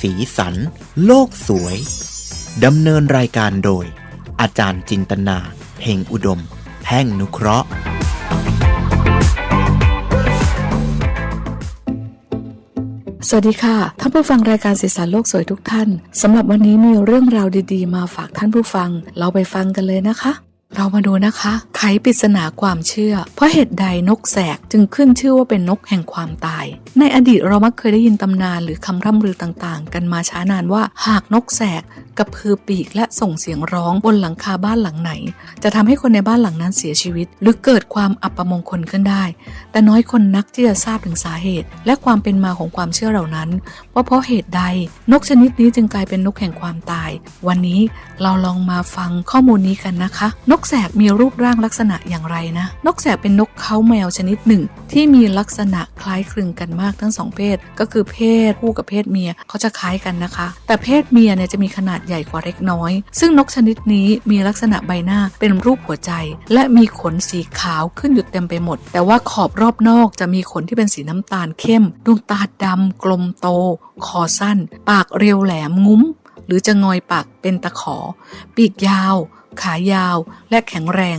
สีสัน โลกสวย ดำเนินรายการโดย อาจารย์จินตนาเพ่งอุดม แพ่งนุเคราะห์ สวัสดีค่ะ ท่านผู้ฟังรายการสีสันโลกสวยทุกท่านสำหรับวันนี้มีเรื่องราวดีๆ มาฝากท่านผู้ฟัง เราไปฟังกันเลยนะคะ เรามาดูนะคะ ไขปริศนาความเชื่อ เพราะเหตุใดนกแสกจึงขึ้นชื่อว่าเป็นนกแห่งความตาย ในอดีตเรามักเคยได้ยินตำนานหรือคำร่ำลือต่างๆ กันมาช้านานว่า หากนกแสกกระพือปีกและส่งเสียงร้องบนหลังคาบ้านหลังไหน จะทำให้คนในบ้านหลังนั้นเสียชีวิต หรือเกิดความอัปมงคลขึ้นได้ แต่น้อยคนนักที่จะทราบถึงสาเหตุ และความเป็นมาของความเชื่อเหล่านั้น ว่าเพราะเหตุใด นกชนิดนี้จึงกลายเป็นนกแห่งความตาย วันนี้เราลองมาฟังข้อมูลนี้กันนะคะ นกแสกมีรูปร่างลักษณะอย่างไรนะ นกแสกเป็นนกเขาแมวชนิดหนึ่ง ที่มีลักษณะคล้ายคลึงกันมากทั้งสองเพศ ก็คือเพศผู้กับเพศเมียเขาจะคล้ายกันนะคะ แต่เพศเมียเนี่ยจะมีขนาดใหญ่กว่าเล็กน้อย ซึ่งนกชนิดนี้มีลักษณะใบหน้าเป็นรูปหัวใจ และมีขนสีขาวขึ้นอยู่เต็มไปหมด แต่ว่าขอบรอบนอกจะมีขนที่เป็นสีน้ำตาลเข้ม ดวงตาดำกลมโต คอสั้น ปากเรียวแหลมงุ้ม หรือจะงอยปากเป็นตะขอ ปีกยาว ขายาว และแข็งแรง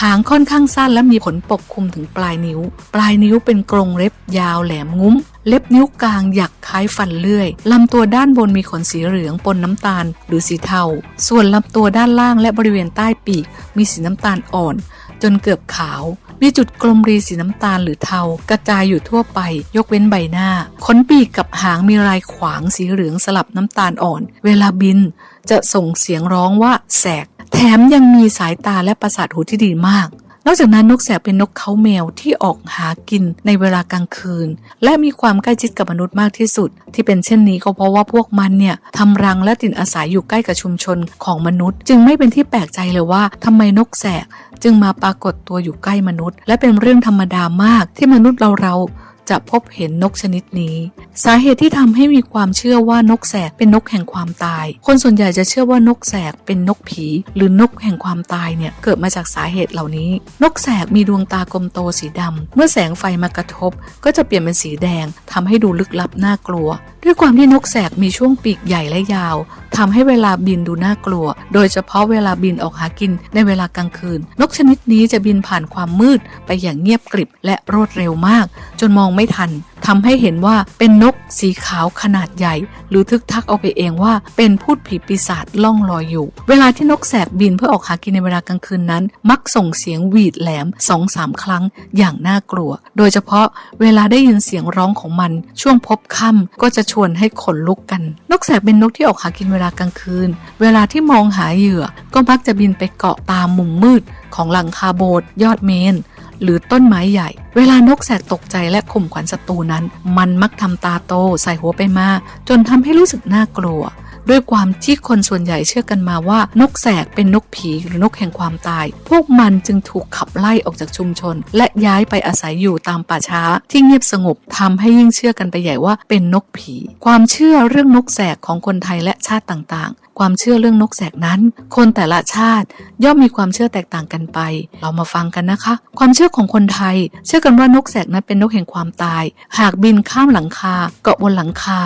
หางค่อนข้างสั้นและมีขนปกคลุมถึงปลายนิ้ว ปลายนิ้วเป็นกรงเล็บยาวแหลมงุ้ม เล็บนิ้วกลางหยักคล้ายฟันเลื่อย ลำตัวด้านบนมีขนสีเหลืองปนน้ำตาลหรือสีเทา ส่วนลำตัวด้านล่างและบริเวณใต้ปีก มีสีน้ำตาลอ่อน จนเกือบขาว มีจุดกลมรีสีน้ำตาลหรือเทา กระจายอยู่ทั่วไป ยกเว้นใบหน้า ขนปีกกับหางมีลายขวางสีเหลืองสลับน้ำตาลอ่อน เวลาบิน จะส่งเสียงร้องว่าแสก แถมยังมีสายตาและประสาทหูที่ดีมาก นอกจากนั้นนกแสกเป็นนกเขาแมวที่ออกหากินในเวลากลางคืน และมีความใกล้ชิดกับมนุษย์มากที่สุด ที่เป็นเช่นนี้ก็เพราะว่าพวกมันเนี่ยทำรังและติ่นอาศัยอยู่ใกล้กับชุมชนของมนุษย์ จึงไม่เป็นที่แปลกใจเลยว่าทำไมนกแสกจึงมาปรากฏตัวอยู่ใกล้มนุษย์ และเป็นเรื่องธรรมดามากที่มนุษย์เราเรา จะพบเห็นนกชนิดนี้ สาเหตุที่ทำให้มีความเชื่อว่านกแสกเป็นนกแห่งความตาย คนส่วนใหญ่จะเชื่อว่านกแสกเป็นนกผี หรือนกแห่งความตายเนี่ยเกิดมาจากสาเหตุเหล่านี้ นกแสกมีดวงตากลมโตสีดำเมื่อแสงไฟมากระทบ ก็จะเปลี่ยนเป็นสีแดงทำให้ดูลึกลับน่ากลัว ด้วยความที่นกแสกมีช่วงปีกใหญ่และยาวทำให้เวลาบินดูน่ากลัว โดยเฉพาะเวลาบินออกหากินในเวลากลางคืน นกชนิดนี้จะบินผ่านความมืดไปอย่างเงียบกริบและรวดเร็วมาก จนมองไม่ทันทำให้เห็นว่าเป็นนกสีขาวขนาดใหญ่ หรือทึกทักเอาไปเองว่า เป็นพูดผีปีศาจล่องลอยอยู่ เวลาที่นกแสกบินเพื่อออกหากินในเวลากลางคืนนั้น มักส่งเสียงหวีดแหลมสองสามครั้งอย่างน่ากลัว โดยเฉพาะเวลาได้ยินเสียงร้องของมันช่วงพบค่ำก็จะชวนให้ขนลุกกัน นกแสกเป็นนกที่ออกหากินเวลากลางคืน เวลาที่มองหาเหยื่อ ก็มักจะบินไปเกาะตามมุมมืดของหลังคาโบสถ์ยอดเมน หรือต้นไม้ใหญ่ เวลานกแสกตกใจและข่มขวัญศัตรูนั้น มันมักทำตาโตใส่หัวไปมา จนทำให้รู้สึกน่ากลัวด้วยความที่คนส่วนใหญ่เชื่อกันมาว่า นกแสกเป็นนกผีหรือนกแห่งความตาย พวกมันจึงถูกขับไล่ออกจากชุมชน และย้ายไปอาศัยอยู่ตามป่าช้า ที่เงียบสงบทำให้ยิ่งเชื่อกันไปใหญ่ว่าเป็นนกผี ความเชื่อเรื่องนกแสกของคนไทยและ ชาติต่างๆ ความเชื่อเรื่องนกแสกนั้น คนแต่ละชาติย่อมมีความเชื่อแตกต่างกันไป เรามาฟังกันนะคะ ความเชื่อของคนไทย เชื่อกันว่านกแสกนั้นเป็นนกแห่งความตาย หากบินข้ามหลังคา เกาะบนหลังคา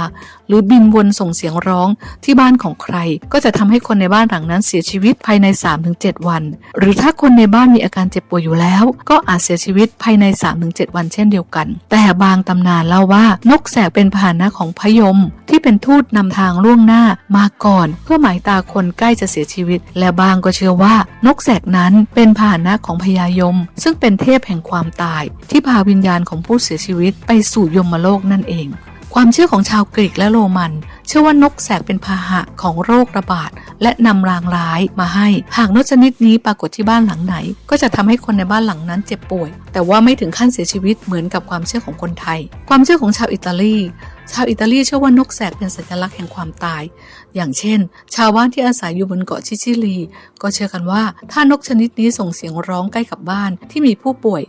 หรือบินวนส่งเสียงร้องที่บ้านของใคร ก็จะทำให้คนในบ้านหลังนั้นเสียชีวิตภายใน 3-7 วัน หรือถ้าคนในบ้านมีอาการเจ็บป่วยอยู่แล้ว ก็อาจเสียชีวิตภายใน 3-7 วันเช่นเดียวกัน แต่บางตำนานเล่าว่านกแสกเป็นพาหนะของพยมที่เป็นทูตนำทางล่วงหน้ามาก่อนเพื่อหมายตาคนใกล้จะเสียชีวิต และบางก็เชื่อว่านกแสกนั้นเป็นพาหนะของพญายม ซึ่งเป็นเทพแห่งความตาย ที่พาวิญญาณของผู้เสียชีวิตไปสู่ยมโลกนั่นเองความเชื่อของชาวกรีกและโรมัน เชื่อว่านกแสกเป็นพาหะของโรคระบาด และนำรางร้ายมาให้ หากนกชนิดนี้ปรากฏที่บ้านหลังไหน ก็จะทำให้คนในบ้านหลังนั้นเจ็บป่วย แต่ว่าไม่ถึงขั้นเสียชีวิตเหมือนกับความเชื่อของคนไทย ความเชื่อของชาวอิตาลี ชาวอิตาลีเชื่อว่านกแสกเป็นสัญลักษณ์แห่งความตาย อย่างเช่น ชาวบ้านที่อาศัยอยู่บนเกาะชิชิลี ก็เชื่อกันว่า ถ้านกชนิดนี้ส่งเสียงร้องใกล้กับบ้านที่มีผู้ป่วย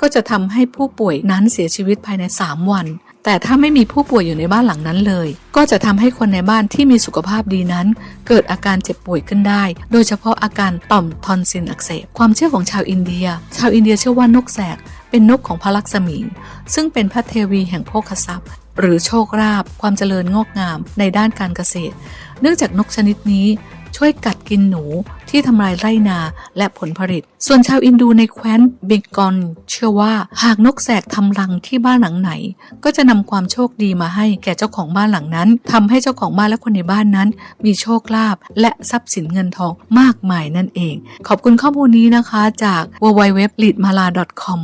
ก็จะทำให้ผู้ป่วยนั้นเสียชีวิตภายใน 3 วันแต่ถ้าไม่มีผู้ป่วยอยู่ในบ้านหลังนั้นเลย ก็จะทำให้คนในบ้านที่มีสุขภาพดีนั้น เกิดอาการเจ็บป่วยขึ้นได้ โดยเฉพาะอาการต่อมทอนซิลอักเสบ ความเชื่อของชาวอินเดีย ชาวอินเดียเชื่อว่านกแสกเป็นนกของพระลักษมี ซึ่งเป็นพระเทวีแห่งโภคทรัพย์ หรือโชคลาภความเจริญงอกงามในด้านการเกษตร เนื่องจากนกชนิดนี้ช่วยกัดกินหนูที่ทำลายไร่นาและผลผลิต ส่วนชาวอินดูในแคว้นเบงกอลเชื่อว่าหากนกแสกทำรังที่บ้านหลังไหน ก็จะนำความโชคดีมาให้แก่เจ้าของบ้านหลังนั้นทำให้เจ้าของบ้านและคนในบ้านนั้น มีโชคลาภและทรัพย์สินเงินทองมากมายนั่นเอง ขอบคุณข้อมูลนี้นะคะจาก w w w l e a d m a l a c o m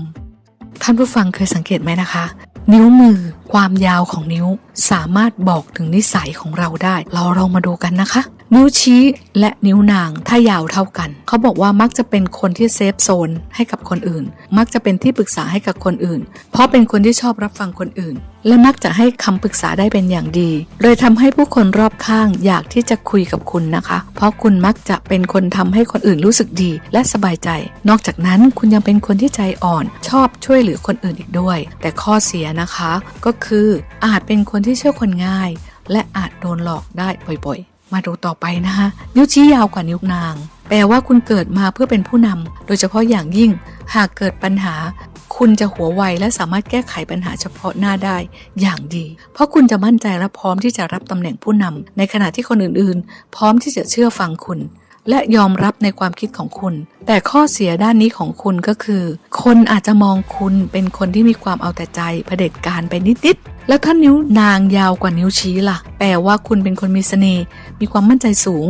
ท่านผู้ฟังเคยสังเกตไหมนะคะ นิ้วมือความยาวของนิ้วสามารถบอกถึงนิสัยของเราได้ เราลองมาดูกันนะคะ นิ้วชี้และนิ้วนางถ้ายาวเท่ากัน เขาบอกว่ามักจะเป็นคนที่เซฟโซนให้กับคนอื่น มักจะเป็นที่ปรึกษาให้กับคนอื่น เพราะเป็นคนที่ชอบรับฟังคนอื่น และมักจะให้คำปรึกษาได้เป็นอย่างดี เลยทำให้ผู้คนรอบข้างอยากที่จะคุยกับคุณนะคะ เพราะคุณมักจะเป็นคนทำให้คนอื่นรู้สึกดีและสบายใจ นอกจากนั้นคุณยังเป็นคนที่ใจอ่อน ชอบช่วยเหลือคนอื่นอีกด้วย แต่ข้อเสียนะคะ ก็คืออาจเป็นคนที่เชื่อคนง่าย และอาจโดนหลอกได้บ่อยๆ มาดูต่อไปนะคะนิ้วชี้ยาวกว่านิ้วนาง แปลว่าคุณเกิดมาเพื่อเป็นผู้นำโดยเฉพาะอย่างยิ่ง หากเกิดปัญหา คุณจะหัวไวและสามารถแก้ไขปัญหาเฉพาะหน้าได้อย่างดี เพราะคุณจะมั่นใจและพร้อมที่จะรับตำแหน่งผู้นำในขณะที่คนอื่นๆ พร้อมที่จะเชื่อฟังคุณและยอมรับในความคิดของคุณ แต่ข้อเสียด้านนี้ของคุณก็คือ คนอาจจะมองคุณเป็นคนที่มีความเอาแต่ใจเผด็จการไปนิดๆ แล้วถ้านิ้วนางยาวกว่านิ้วชี้ล่ะ แปลว่าคุณเป็นคนมีเสน่ห์ มีความมั่นใจสูง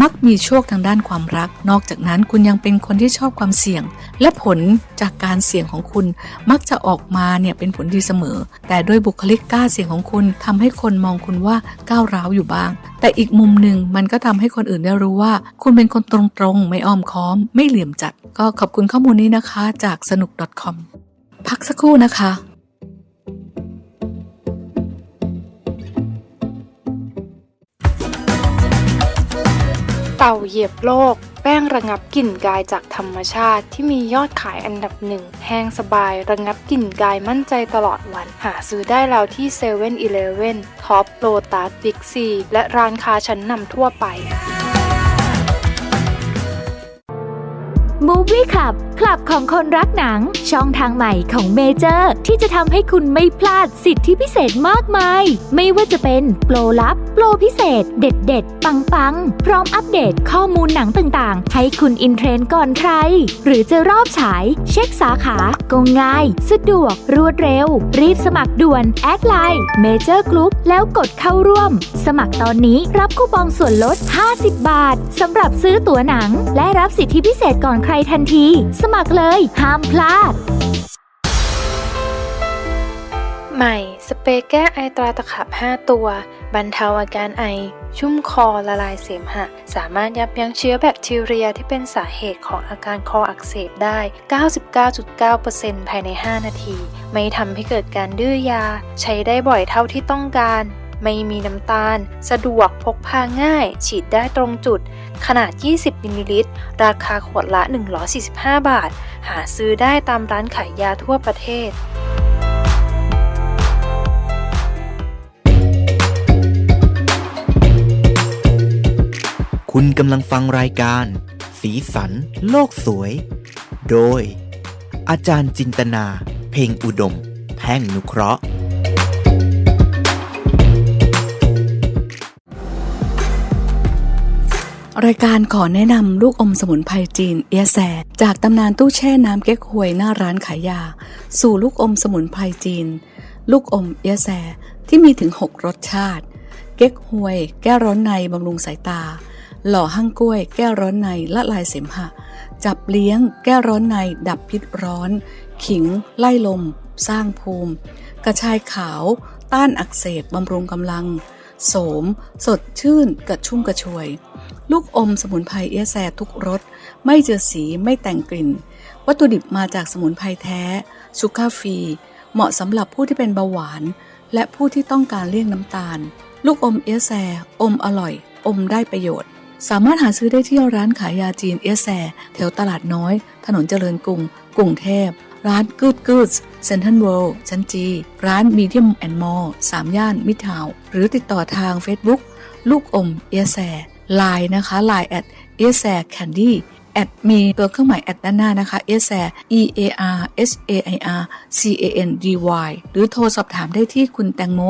มักมีโชคทางด้านความรัก นอกจากนั้นคุณยังเป็นคนที่ชอบความเสี่ยง และผลจากการเสี่ยงของคุณ มักจะออกมาเนี่ยเป็นผลดีเสมอ แต่ด้วยบุคลิกกล้าเสี่ยงของคุณทำให้คนมองคุณว่าก้าวร้าวอยู่บ้าง แต่อีกมุมหนึ่งมันก็ทำให้คนอื่นได้รู้ว่า คุณเป็นคนตรงๆ ไม่อ้อมค้อม ไม่เหลี่ยมจัด ก็ขอบคุณข้อมูลนี้นะคะ จากสนุก .com พักสักครู่นะคะ เต่าเหยียบโลก แป้งระงับกลิ่นกายจากธรรมชาติ ที่มียอดขายอันดับหนึ่งแห้งสบาย ระงับกลิ่นกายมั่นใจตลอดวัน หาซื้อได้แล้วที่เซเว่นอีเลฟเว่นท็อปโลตัสบิ๊กซีและร้านค้าชั้นนำทั่วไป Movie Club คลับของคนรักหนัง ช่องทางใหม่ของเมเจอร์ ที่จะทำให้คุณไม่พลาดสิทธิพิเศษมากมาย ไม่ว่าจะเป็นโปรลับ โปรพิเศษ เด็ดเด็ดปังปังๆพร้อมอัปเดตข้อมูลหนังต่างๆ ให้คุณอินเทรนด์ก่อนใคร หรือจะรอบฉาย เช็คสาขาก็ง่าย สะดวก รวดเร็ว รีบสมัครด่วน แอดไลน์เมเจอร์กรุ๊ปแล้วกดเข้าร่วม สมัครตอนนี้รับคูปองส่วนลด 50 บาทสำหรับซื้อตั๋วหนัง และรับสิทธิพิเศษก่อนใครทันทีสมัครเลย ห้ามพลาด ใหม่ สเปรย์แก้ไอตราตะขับ 5 ตัว บรรเทาอาการไอ ชุ่มคอละลายเสมหะ สามารถยับยั้งเชื้อแบคทีเรียที่เป็นสาเหตุของอาการคออักเสบได้ 99.9%ภายใน 5 นาที ไม่ทำให้เกิดการดื้อยา ใช้ได้บ่อยเท่าที่ต้องการ ไม่มีน้ำตาล สะดวกพกพาง่าย ฉีดได้ตรงจุด ขนาด 20มิลลิลิตร ราคาขวดละ 145 บาท หาซื้อได้ตามร้านขายยาทั่วประเทศคุณกำลังฟังรายการ สีสัน โลกสวย โดย อาจารย์จินตนา เพ่งอุดม แพ่งนุเคราะห์ รายการขอแนะนำลูกอมสมุนไพรจีน เอียแซจากตำนานตู้แช่น้ำเก๊กฮวยหน้าร้านขายยา สู่ลูกอมสมุนไพรจีน ลูกอมเอียแซที่มีถึง 6 รสชาติ เก๊กฮวย แก้ร้อนในบำรุงสายตา หล่อหั่งกล้วย แก้ร้อนในละลายเสมหะ จับเลี้ยง แก้ร้อนในดับพิษร้อน ขิง ไล่ลม สร้างภูมิ กระชายขาว ต้านอักเสบบำรุงกำลัง โสม สดชื่นกระชุ่มกระชวย ลูกอมสมุนไพรเอแซทุกรส ไม่เจือสีไม่แต่งกลิ่น วัตถุดิบมาจากสมุนไพรแท้ ชูการ์ฟรี เหมาะสำหรับผู้ที่เป็นเบาหวาน และผู้ที่ต้องการเลี่ยงน้ำตาล ลูกอมเอแซอมอร่อย อมได้ประโยชน์ สามารถหาซื้อได้ที่ร้านขายยาจีนเอแซแถวตลาดน้อย ถนนเจริญกรุง กรุงเทพ ร้าน Good Goods เซ็นทรัลเวิลด์ชั้นจี ร้าน Medium and More สามย่านมิทาวหรือติดต่อทาง Facebook ลูกอมเอแซ ไลน์นะคะไลน์แอดเอแซแคนดี้แอดมีตัวเครื่องหมายแอดด้านหน้านะคะ s a e a r s a i r c a n d y หรือโทรสอบถามได้ที่คุณแตงโม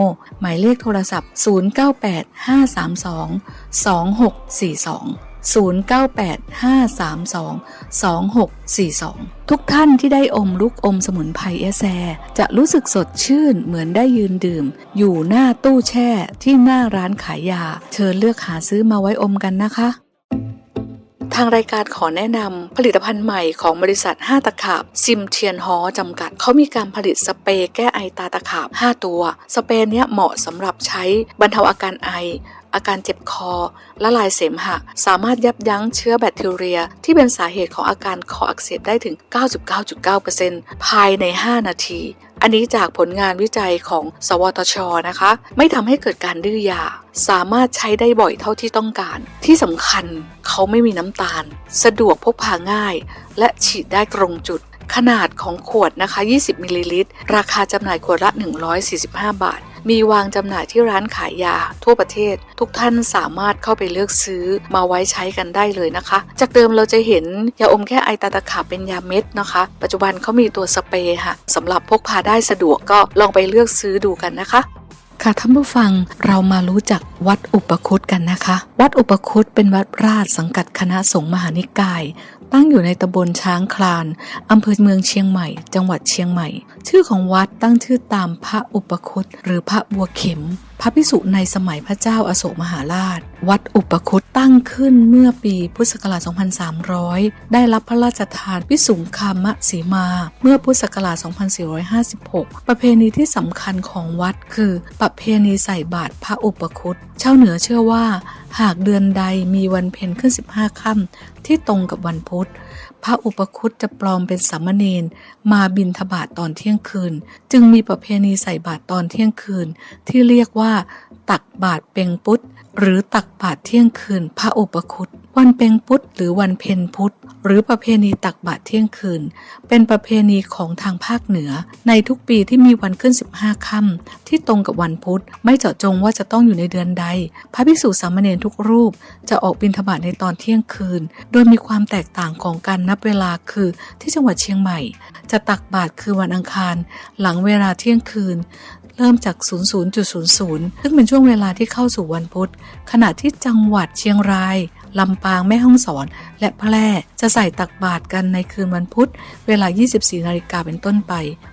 หมายเลขโทรศัพท์ 0985322642 0985322642 ทุกท่านที่ได้อมลูกอมสมุนไพรเอแซ จะรู้สึกสดชื่นเหมือนได้ยืนดื่ม อยู่หน้าตู้แช่ที่หน้าร้านขายยา เชิญเลือกหาซื้อมาไว้อมกันนะคะทางรายการขอแนะนำผลิตภัณฑ์ใหม่ของบริษัท 5 ตะขาบ ซิมเทียนฮอจำกัด เขามีการผลิตสเปรย์แก้ไอตาตะขาบ 5 ตัว สเปรย์เนี้ยเหมาะสำหรับใช้บรรเทาอาการไอ อาการเจ็บคอ ละลายเสมหะ สามารถยับยั้งเชื้อแบคทีเรีย ที่เป็นสาเหตุของอาการคออักเสบได้ถึง 99.9%ภายใน 5 นาที อันนี้จากผลงานวิจัยของ สวทช นะคะ ไม่ทำให้เกิดการดื้อยา สามารถใช้ได้บ่อยเท่าที่ต้องการ ที่สำคัญเขาไม่มีน้ำตาล สะดวกพกพาง่าย และฉีดได้ตรงจุดขนาดของขวดนะคะ 20 มิลลิลิตร ราคาจำหน่ายขวดละ 145 บาท มีวางจำหน่ายที่ร้านขายยาทั่วประเทศ ทุกท่านสามารถเข้าไปเลือกซื้อมาไว้ใช้กันได้เลยนะคะ จากเดิมเราจะเห็นยาอมแค่ไอตาตะขาบเป็นยาเม็ดนะคะ ปัจจุบันเขามีตัวสเปรย์ค่ะสำหรับพกพาได้สะดวกก็ลองไปเลือกซื้อดูกันนะคะ ค่ะท่านผู้ฟังเรามารู้จักวัดอุปคุตกันนะคะ วัดอุปคุตเป็นวัดราชสังกัดคณะสงฆ์มหานิกาย ตั้งอยู่ในตำบลช้างคลานอำเภอเมืองเชียงใหม่ จังหวัดเชียงใหม่ ชื่อของวัดตั้งชื่อตามพระอุปคุตหรือพระบัวเข็ม ระพิสุในสมัยพระเจ้าอาโศกมหาราช วัดอุปคุตตั้งขึ้นเมื่อปีพุทธศักราช 2300 ได้รับพระราชทานวิสุงคามะสีมา เมื่อพุทธศักราช 2456 ประเพณีที่สำคัญของวัดคือ ประเพณีใส่บาตรพระอุปคุตชาวเหนือเชื่อว่า หากเดือนใดมีวันเพ็ญขึ้น 15 ค่ำที่ตรงกับวันพุธ พระอุปคุตจะปลอมเป็นสามเณรมาบินทบาทตอนเที่ยงคืน จึงมีประเพณีใส่บาตรตอนเที่ยงคืน ที่เรียกว่า ตักบาตรเปงปุต หรือตักบาตรเที่ยงคืนพระอุปคุตวันเปงปุตหรือวันเพ็ญพุธหรือประเพณีตักบาตรเที่ยงคืน เป็นประเพณีของทางภาคเหนือ ในทุกปีที่มีวันขึ้น 15ค่ำที่ตรงกับวันพุธไม่เจาะจงว่าจะต้องอยู่ในเดือนใด พระภิกษุสามเณรทุกรูป จะออกบิณฑบาตในตอนเที่ยงคืน โดยมีความแตกต่างของการนับเวลาคือที่จังหวัดเชียงใหม่ จะตักบาตรคือวันอังคาร หลังเวลาเที่ยงคืน เริ่มจาก 00.00 ซึ่งเป็นช่วงเวลาที่เข้าสู่วันพุธ ขณะที่จังหวัดเชียงรายลำปางแม่ฮ่องสอน และแพร่จะใส่ตักบาตรกันในคืนวันพุธ เวลา 24 นาฬิกาเป็นต้นไป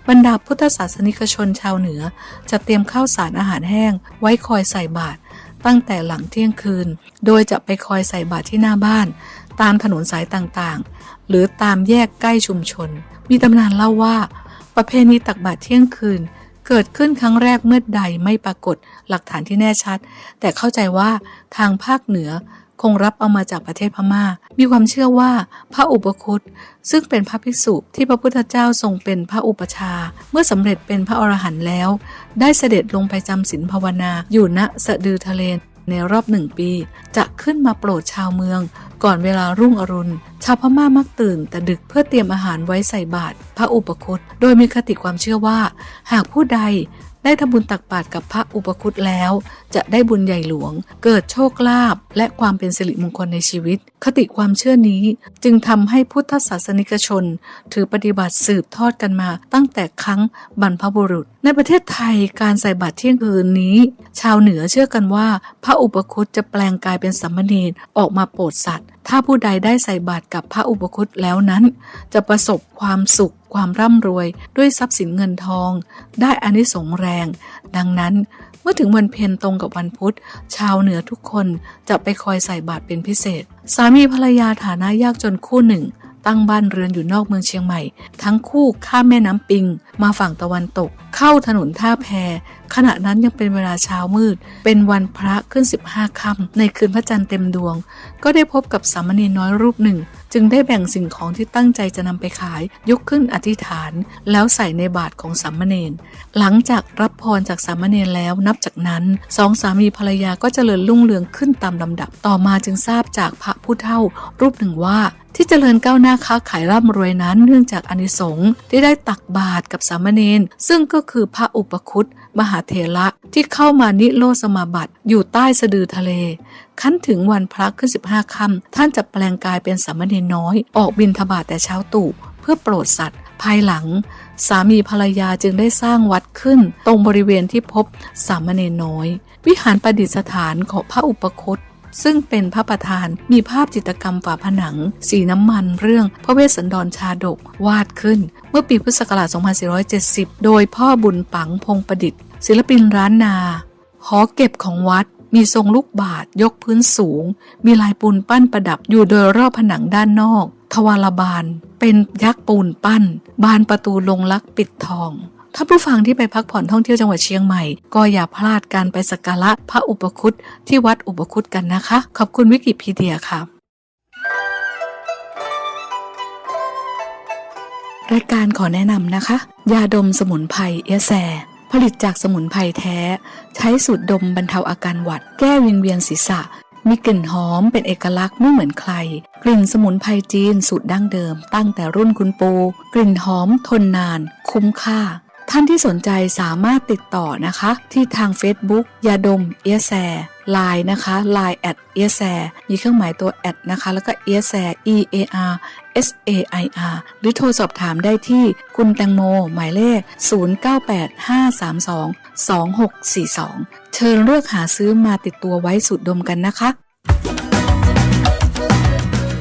บรรดาพุทธศาสนิกชนชาวเหนือ จะเตรียมข้าวสารอาหารแห้ง ไว้คอยใส่บาตรตั้งแต่หลังเที่ยงคืน โดยจะไปคอยใส่บาตรที่หน้าบ้าน ตามถนนสายต่างๆ หรือตามแยกใกล้ชุมชน มีตำนานเล่าว่า ประเพณีตักบาตรเที่ยงคืน เกิดขึ้นครั้งแรกเมื่อใดไม่ปรากฏหลักฐานที่แน่ชัด แต่เข้าใจว่าทางภาคเหนือคงรับเอามาจากประเทศพม่า มีความเชื่อว่าพระอุปคุตซึ่งเป็นพระภิกษุที่พระพุทธเจ้าทรงเป็นพระอุปชา เมื่อสำเร็จเป็นพระอรหันต์แล้ว ได้เสด็จลงไปจำศีลภาวนาอยู่ณสะดือทะเล ในรอบหนึ่งปี จะขึ้นมาโปรดชาวเมือง ก่อนเวลารุ่งอรุณ ชาวพม่ามักตื่น แต่ดึกเพื่อเตรียมอาหารไว้ใส่บาตรพระอุปคุตโดยมีคติความเชื่อว่า หากผู้ใดได้ทำบุญตักบาตรกับพระอุปคุตแล้ว จะได้บุญใหญ่หลวง เกิดโชคลาภและความเป็นสิริมงคลในชีวิต คติความเชื่อนี้จึงทำให้พุทธศาสนิกชน ถือปฏิบัติสืบทอดกันมาตั้งแต่ครั้งบรรพบุรุษ ในประเทศไทยการใส่บาตรเที่ยงคืนนี้ ชาวเหนือเชื่อกันว่า พระอุปคุตจะแปลงกายเป็นสามเณรออกมาโปรดสัตว์ ถ้าผู้ใดได้ใส่บาตรกับพระอุปคุตแล้วนั้น จะประสบความสุขความร่ำรวยด้วยทรัพย์สินเงินทอง ได้อานิสงส์แรง ดังนั้น เมื่อถึงวันเพ็ญตรงกับวันพุธ ชาวเหนือทุกคนจะไปคอยใส่บาตรเป็นพิเศษ สามีภรรยาฐานะยากจนคู่หนึ่ง ตั้งบ้านเรือนอยู่นอกเมืองเชียงใหม่ ทั้งคู่ข้ามแม่น้ำปิง มาฝั่งตะวันตก เข้าถนนท่าแพ ขณะนั้นยังเป็นเวลาเช้ามืด เป็นวันพระขึ้น 15ค่ำในคืนพระจันทร์เต็มดวง ก็ได้พบกับสามเณรน้อยรูปหนึ่ง จึงได้แบ่งสิ่งของที่ตั้งใจจะนำไปขาย ยกขึ้นอธิษฐาน แล้วใส่ในบาตรของสามเณรหลังจากรับพรจากสามเณรแล้วนับจากนั้นสองสามีภรรยาก็เจริญรุ่งเรืองขึ้นตามลำดับต่อมาจึงทราบจากพระผู้เฒ่า รูปหนึ่งว่าที่เจริญก้าวหน้าค้าขายร่ำรวยนั้นเนื่องจากอนิสงส์ที่ได้ตักบาตรกับสามเณรซึ่งก็คือพระอุปคุตมหาเถระที่เข้ามานิโรธสมาบัติอยู่ใต้สะดือทะเล ขั้นถึงวันพระขึ้น15ค่ำท่านจะแปลงกายเป็นสามเณรน้อย ออกบินทบาทแต่เช้าตู่เพื่อโปรดสัตว์ ภายหลัง สามีภรรยาจึงได้สร้างวัดขึ้น ตรงบริเวณที่พบสามเณรน้อย วิหารประดิษฐานของพระอุปคตซึ่งเป็นพระประธานมีภาพจิตรกรรมฝาผนัง สีน้ำมันเรื่องพระเวสสันดรชาดกวาดขึ้น เมื่อปีพุทธศักราช 2470 โดยพ่อบุญปังพงประดิษฐ์ ศิลปินร้านนา หอเก็บของวัด มีทรงลูกบาทยกพื้นสูง มีลายปูนปั้นประดับอยู่โดยรอบผนังด้านนอก ทวารบาน เป็นยักษ์ปูนปั้น บานประตูลงลักปิดทองถ้าผู้ฟังที่ไปพักผ่อนท่องเที่ยวจังหวัดเชียงใหม่ ก็อย่าพลาดการไปสักการะพระอุปคุตที่วัดอุปคุตกันนะคะ ขอบคุณวิกิพีเดียค่ะ รายการขอแนะนำนะคะ ยาดมสมุนไพรเอแซ ผลิตจากสมุนไพรแท้ ใช้สูตรดมบรรเทาอาการหวัด แก้วิงเวียนศีรษะ มีกลิ่นหอมเป็นเอกลักษณ์ไม่เหมือนใคร กลิ่นสมุนไพรจีนสูตรดั้งเดิม ตั้งแต่รุ่นคุณปู กลิ่นหอมทนนาน คุ้มค่า ท่านที่สนใจสามารถติดต่อนะคะ ที่ทาง Facebook ยาดมเอียแซไลน์นะคะ Line แอดเอียแซมีเครื่องหมายตัวแอดนะคะ แล้วก็เอียแซ E A R S A I R หรือโทรสอบถามได้ที่คุณแตงโม หมายเลข 0985322642 เชิญเลือกหาซื้อมาติดตัวไว้สูดดมกันนะคะ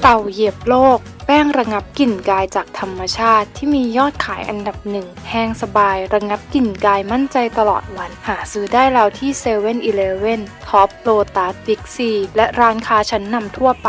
เต่าเหยียบโลก ป้งระงับกลิ่นกายจากธรรมชาติ ที่มียอดขายอันดับหนึ่งแห้งสบาย ระงับกลิ่นกายมั่นใจตลอดวัน หาซื้อได้แล้วที่เซเว่นอีเลฟเว่นท็อปโลตัสบิ๊กซีและร้านค้าชั้นนำทั่วไป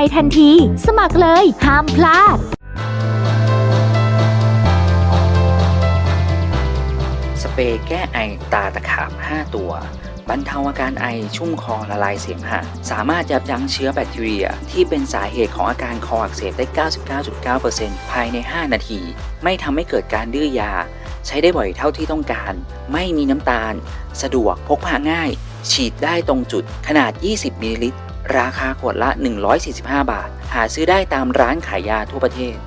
ทันที สมัครเลย ห้ามพลาด สเปรย์แก้ไอตาตะขาบ 5 ตัว บรรเทาอาการไอชุ่มคอละลายเสมหะสามารถยับยั้งเชื้อแบคทีเรีย ที่เป็นสาเหตุของอาการคออักเสบได้ 99.9%ภายใน 5 นาที ไม่ทำให้เกิดการดื้อยา ใช้ได้บ่อยเท่าที่ต้องการ ไม่มีน้ำตาล สะดวกพกพาง่าย ฉีดได้ตรงจุดขนาด 20มิลลิลิตร ราคาขวดละ 145 บาท หาซื้อได้ตามร้านขายยาทั่วประเทศ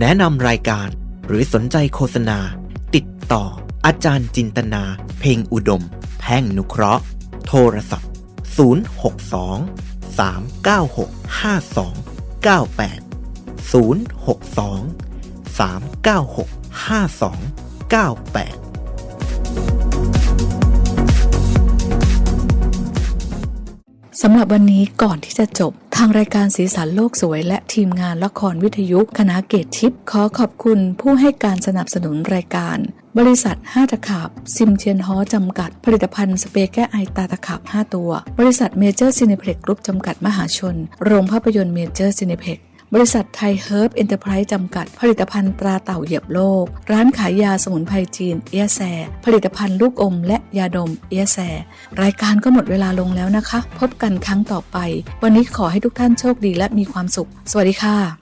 แนะนำรายการหรือสนใจโฆษณา ติดต่อ อาจารย์จินตนา เพ่งอุดม แพ่งนุเคราะห์ โทรศัพท์ 062 396 5298 062 396 5298 สำหรับวันนี้ก่อนที่จะจบ ทางรายการสีสันโลกสวย และทีมงานละครวิทยุคณะเกตทิพย์ขอขอบคุณผู้ให้การสนับสนุนรายการ บริษัทห้าตะขาบ ซิมเทียนฮอจำกัด ผลิตภัณฑ์สเปรย์แก้ไอตาตะขาบ 5 ตัว บริษัทเมเจอร์ซีเนเพล็กกรุ๊ปจำกัดมหาชน โรงภาพยนตร์เมเจอร์ซีเนเพล็ก บริษัทไทยเฮิร์บเอ็นเตอร์ไพรส์จำกัด ผลิตภัณฑ์ตราเต่าเหยียบโลก ร้านขายยาสมุนไพรจีน เอียแซ ผลิตภัณฑ์ลูกอม และยาดม เอียแซ รายการก็หมดเวลาลงแล้วนะคะ พบกันครั้งต่อไป วันนี้ขอให้ทุกท่านโชคดีและมีความสุข สวัสดีค่ะ